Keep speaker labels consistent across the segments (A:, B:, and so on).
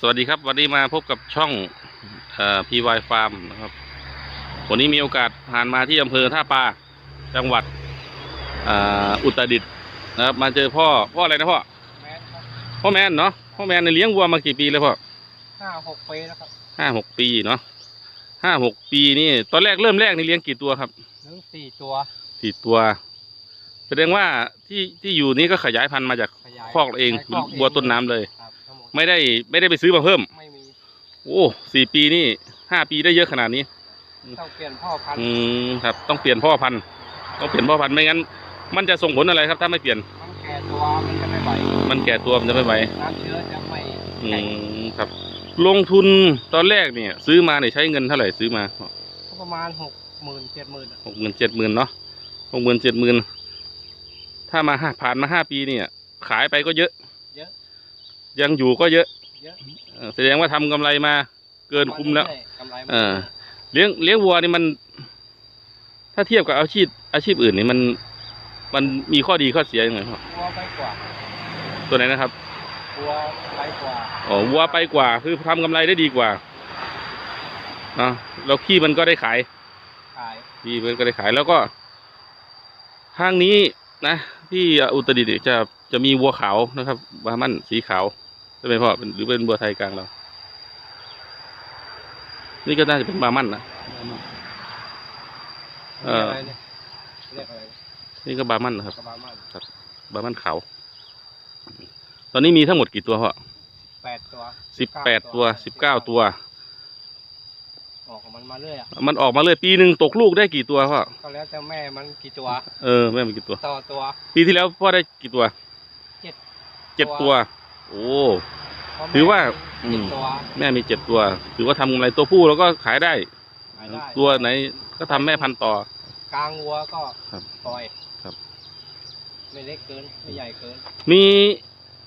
A: สวัสดีครับ วันนี้มาพบกับช่องพีวายฟาร์มนะครับ วันนี้มีโอกาสผ่านมาที่อำเภอท่าปลาจังหวัดอ่าอุตรดิตถ์นะครับ มาเจอพ่อพ่ออะไรนะพ่อ
B: แมนครับ
A: พ่อแมนเนาะพ่อแมนในยเลี้ยงวัวมากี่ปีแล้วพ่อ
B: ห้าหกปีแล้วครับ
A: ห้าหกปีเนาะห้าหกปีนี่ ตอนแรกเริ่มแรกนี่เลี้ยงกี่ตัวครับ
B: หนึ่งสี่ตัว
A: สี่ตัวแสดงว่าที่ที่อยู่นี้ก็ขยายพันธุ์มาจาก
B: ขยาย
A: คอกเอง
B: ใช้คอก
A: วัวต้นน้ำเลย
B: ครับทั้งหมด
A: ไม่ได้ไม่ได้ไปซื้อมาเพิ่ม
B: ไม่มี
A: โอ้สี่ปีนี่ห้าปีได้เยอะขนาดนี้
B: ต้องเปลี่ยนพ่อพันธุ์
A: อืมครับต้องเปลี่ยนพ่อพันธุ์ต้องเปลี่ยนพ่อพันธุ์ไม่งั้น มันจะส่งผลอะไรครับ ถ้าไม่เปลี่ยน
B: มันแก่ตัวมันจะไม่ไหว
A: มันแก่ตัวมันจะไม่ไหว
B: น้ำเชื้อจะไม่
A: อื
B: แข็ง
A: มครับ ลงทุนตอนแรกเนี่ย ซื้อมาเนี่ยใช้เงินเท่าไหร่ซื้อมา
B: ก็ประมาณหกหมื่นเจ็ดหมื่น
A: หกหมื่นเจ็ดหมื่นเนาะหกหมื่นเจ็ดหมื่นถ้ามาห้าผ่านมาห้าปีเนี่ย ขายไปก็เยอะ
B: เยอะ
A: ยังอยู่ก็เยอะ
B: เยอะ
A: เอ่อแสดงว่าทำกำไรมา เกินคุ้มแล้วา
B: เรื่อยๆกำไรมัน
A: เออ เลี้ยงเลี้ยงวัวนี่มัน ถ้าเทียบกับอาชีพอาชีพอื่นนี่มัน มันมีข้อดีข้อเสียยังไงครับ
B: วัวไปกว่า
A: ตัวไหนนะครับ
B: วัวไปกว่า
A: อ๋อวัวไปกว่า คือทำกำไรได้ดีกว่าเนาะแล้วขี้มันก็ได้ขาย
B: ขาย
A: ขี้มันก็ได้ขายแล้วก็ทางนี้นะ ที่อุตรดิตถ์เนี่ยจะจะมีวัวขาวนะครับบามันสีขาว ใช่ไหมพ่อเป็นหรือเป็นวัวไทยกลางเรา นี่ก็น่าจะเป็นบามันนะเออ
B: เรียกอะไรเนี่ยเรียกอะไร
A: นี่ก็บามันนะครับ
B: กระบะมัน
A: บามันขาว ตอนนี้มีทั้งหมดกี่ตัวพ่อ
B: แปดตัว
A: สิบแปดตัวสิบเก้าตัว
B: ออกของมันมาเรื่อยอะ
A: มันออกมาเลยปีหนึ่งตกลูกได้กี่ตัวพ่อ
B: ก็แล้วแต่แม่มันกี่ตัว
A: เออแม่มีกี่ตัว
B: ต่อตัว
A: ปีที่แล้วพ่อได้กี่ตัว
B: เจ็ด
A: เจ็ดตัว โอ้
B: เพระแม่
A: ถือว่า
B: เจ็ด
A: อืม
B: ตัว
A: แม่มีเจ็ดตัว ถือว่าทำกำไรตัวผู้แล้วก็ขายได้
B: ขายได้
A: ตัวไหนก็ทำแม่พันธุ์ต่อ
B: กลางวัวก็
A: ครับ
B: ปล่อย
A: ครับ
B: ไม่เล็กเกิน ไม่ใหญ่เกิน
A: มี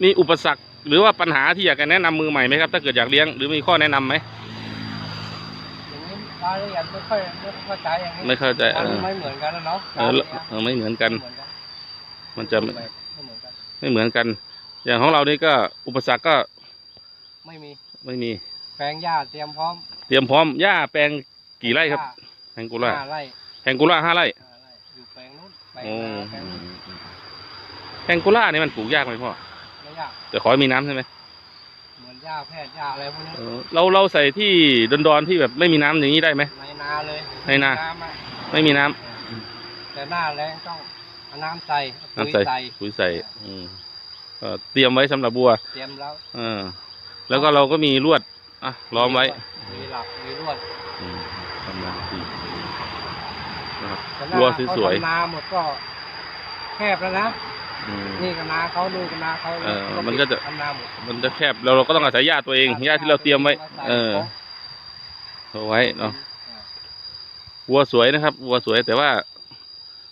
A: มีอุปสรรค หรือว่าปัญหาที่อยากจะแนะนำมือใหม่ไหมครับ ถ้าเกิดอยากเลี้ยงหรือมีข้อแนะนำไหม
B: อย่างนี้รายละเอียดไม่ค่อยไม่ค่อยเข้าใจอย่างนี้
A: ไม่เข้าใจเอ
B: มัน
A: อ
B: ไม่เหมือนกันแล้วเนาะ
A: เออแล้วเออไม่เหมือนกัน
B: ไม่เหมือนกัน
A: มันจะ
B: รูปแบบไม่เหมือนกัน
A: ไม่เหมือนกัน อย่างของเรานี่ก็อุปสรรคก็
B: ไม่มี
A: ไม่มี
B: แปลงหญ้าเตรียมพร้อม
A: เตรียมพร้อมหญ้าแปลงกี่ไร่ครับ
B: หญ้า
A: แพงกุล่า
B: ห้าไร่
A: แพงกุล่าห้าไร่
B: ห้าไร่อยู่แปลงนู้นแปลง
A: โอ้
B: นาแปลงนู้น
A: แพงกุล่านี่มันปลูกยากไหมพ่อ
B: ไม่ยาก
A: แต่ขอให้มีน้ำใช่ไหม
B: เหมือนหญ้าแพทย์หญ้าอะไรพวกนี้
A: เออเราเราใส่ที่ดอนๆที่แบบไม่มีน้ำอย่างนี้ได้ไหม
B: ในนาเลย
A: ในนาำ
B: อะ
A: ไม่มีน้ำ
B: เออแต่หน้าแรงต้องเอาน้ำใส่เอาปุ๋ย
A: น้ำใส่
B: ใส่
A: ปุ๋ยใส่อืมก็ เตรียมไว้สำหรับบัว
B: เตรียมแล้ว
A: เออแล้วก็เราก็มีลวดอะล้อมไว้
B: มีหลักมีลวด
A: อืมทำมาดีนะครับ
B: แต่ห
A: วัว
B: น้า
A: สวยๆ
B: เขาทำนาหมดก็แคบแล้วนะ
A: อืม
B: นี่ก็นาเขาดูก็นาเขา
A: เออมันก็จะ
B: ทำนาหมด
A: มันจะแคบแล้วเราก็ต้องอาศัยหญ้าตัวเองหญ้าที่เราเตรียมไว้ เออเอาไว้เนาะวัวสวยนะครับวัวสวยแต่ว่า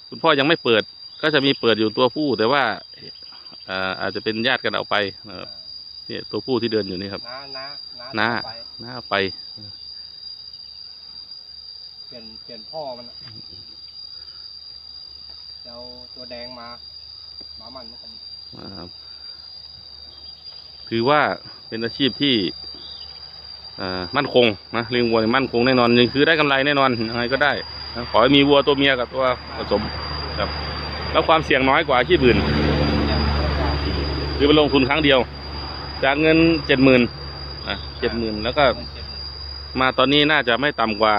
A: คุณพ่อยังไม่เปิด ก็จะมีเปิดอยู่ตัวผู้แต่ว่า อ่าอาจจะเป็นญาติกันเอาไปนะครับเนี่ยตัวผู้ที่เดินอยู่นี่ครับ
B: น้าน้า
A: น้า
B: ไป
A: น่าเอาไป
B: เปลี่ยนเปลี่ยนพ่อมันอะจะเอาตัวแดงมาหมามันเหมือนกัน
A: นะครับถือว่าเป็นอาชีพที่อ่ามั่นคงนะเลี้ยงวัวเนี่ยมั่นคงแน่นอนยังคือได้กำไรแน่นอนยังไงก็ได้นะขอให้มีวัวตัวเมียกับตัวผสมครับ แล้วความเสี่ยงน้อยกว่าอาชีพอื่น คือไปลงทุนครั้งเดียว จากเงินเจ็ดหมื่นอะเจ็ดหมื่นแล้วก็
B: มันเจ็บ
A: มาตอนนี้น่าจะไม่ต่ำกว่า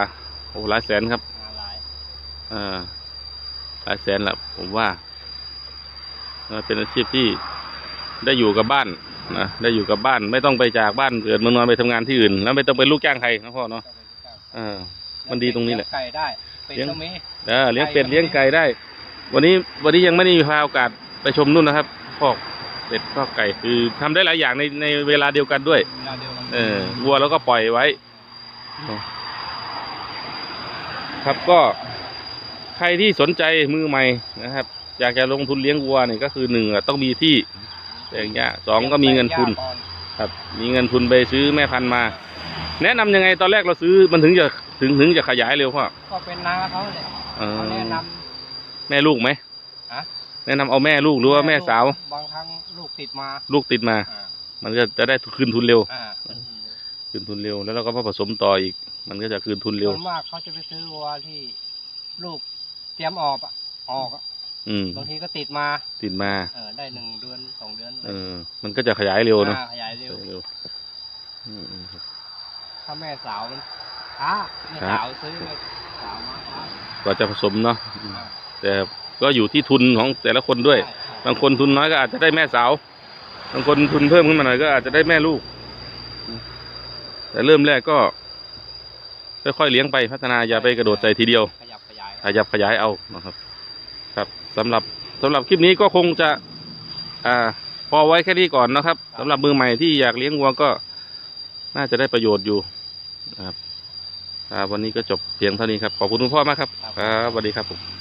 A: โอ้หลายแสนครับ
B: หาหลาย
A: อ่าหลายแสนแหละผมว่าเอ่อเป็นอาชีพที่ได้อยู่กับบ้านนะได้อยู่กับบ้านไม่ต้องไปจากบ้านเกิดเมืองนอนไปทำงานที่อื่น แล้วไม่ต้องเป็นลูกจ้างใครนะพ่อเนาะ
B: ก็เป็นที่ตั้ง
A: เออ มันดีตรงนี้แหละ
B: เยไก่ได้เป็ด
A: เลี้ยง
B: ก็มี
A: เออเลี้ยงเป็ด
B: ไก่ก็มี
A: เลี้ยงไก่ได้ วันนี้วันนี้ยังไม่ได้มีพาโอกาสไปชมนู่นนะครับพอก เป็ดพอกไก่คือทำได้หลายอย่างในในเวลาเดียวกันด้วย
B: เวลาเดียวกัน
A: เออวัวแล้วก็ปล่อยไว้ ครับก็ใครที่สนใจมือใหม่นะครับ อยากจะลงทุนเลี้ยงวัวเนี่ยก็คือหนึ่งอะต้องมีที่แปลงหญ้าสองก็มีเงินทุน
B: ลี้ยงไก่ย่างก่อ
A: ครับ มีเงินทุนไปซื้อแม่พันธุ์มา แนะนำยังไงตอนแรกเราซื้อมันถึงจะถึงถึงจะขยายเร็วพ่อ
B: ก็เป็นนาเขาเนี่ย
A: เออ
B: เขาแนะน
A: แม่ลูกไหม
B: ฮะ
A: แนะนำเอาแม่ลูกหำรือว่าแม่สาว
B: บางครั้งลูกติดมา
A: ลูกติดมา
B: อ่า
A: อมันก็จะได้คืนทุนเร็ว
B: อ่า
A: คืนทุนเร็ว แล้วเราก็มาผสมต่ออีก มันก็จะคืนทุนเร็ว
B: ส่วนมากเขาจะไปซื้อวัวที่ลูกเตรียมออกอะออกอะ
A: อืม
B: บางทีก็ติดมา
A: ติดมา
B: เออได้หนึ่งเดือนสองเดือน
A: เออ มันก็จะขยายเร็วเนาะ
B: อ่าขยายเร็ว
A: ขยายเร็วอืมอืมครับ
B: ถ้าแม่สาวมันช้าแม่
A: ช้า
B: สาวซื้อแม่สาวมาช้าก
A: ว่าจะผสมเนาะอืม
B: อ่า
A: แต่ ก็อยู่ที่ทุนของแต่ละคนด้วย
B: ใช่ใช่
A: บางคนทุนน้อยก็อาจจะได้แม่สาว บางคนทุนเพิ่มขึ้นมาหน่อยก็อาจจะได้แม่ลูก แต่เริ่มแรกก็ค่อยๆเลี้ยงไปพัฒนาอย่าไปกระโดดใส่ทีเดียว
B: ขยับขยาย
A: ขยับขยายเอานะครับ ครับสำหรับสำหรับคลิปนี้ก็คงจะ อ่า พอไว้แค่นี้ก่อนนะครับสำหรับมือใหม่ที่อยากเลี้ยงวัวก็น่าจะได้ประโยชน์อยู่นะครับครับวันนี้ก็จบเพียงเท่านี้ครับ ขอบคุณคุณพ่อมากครับ ครับสวัสดีครับผม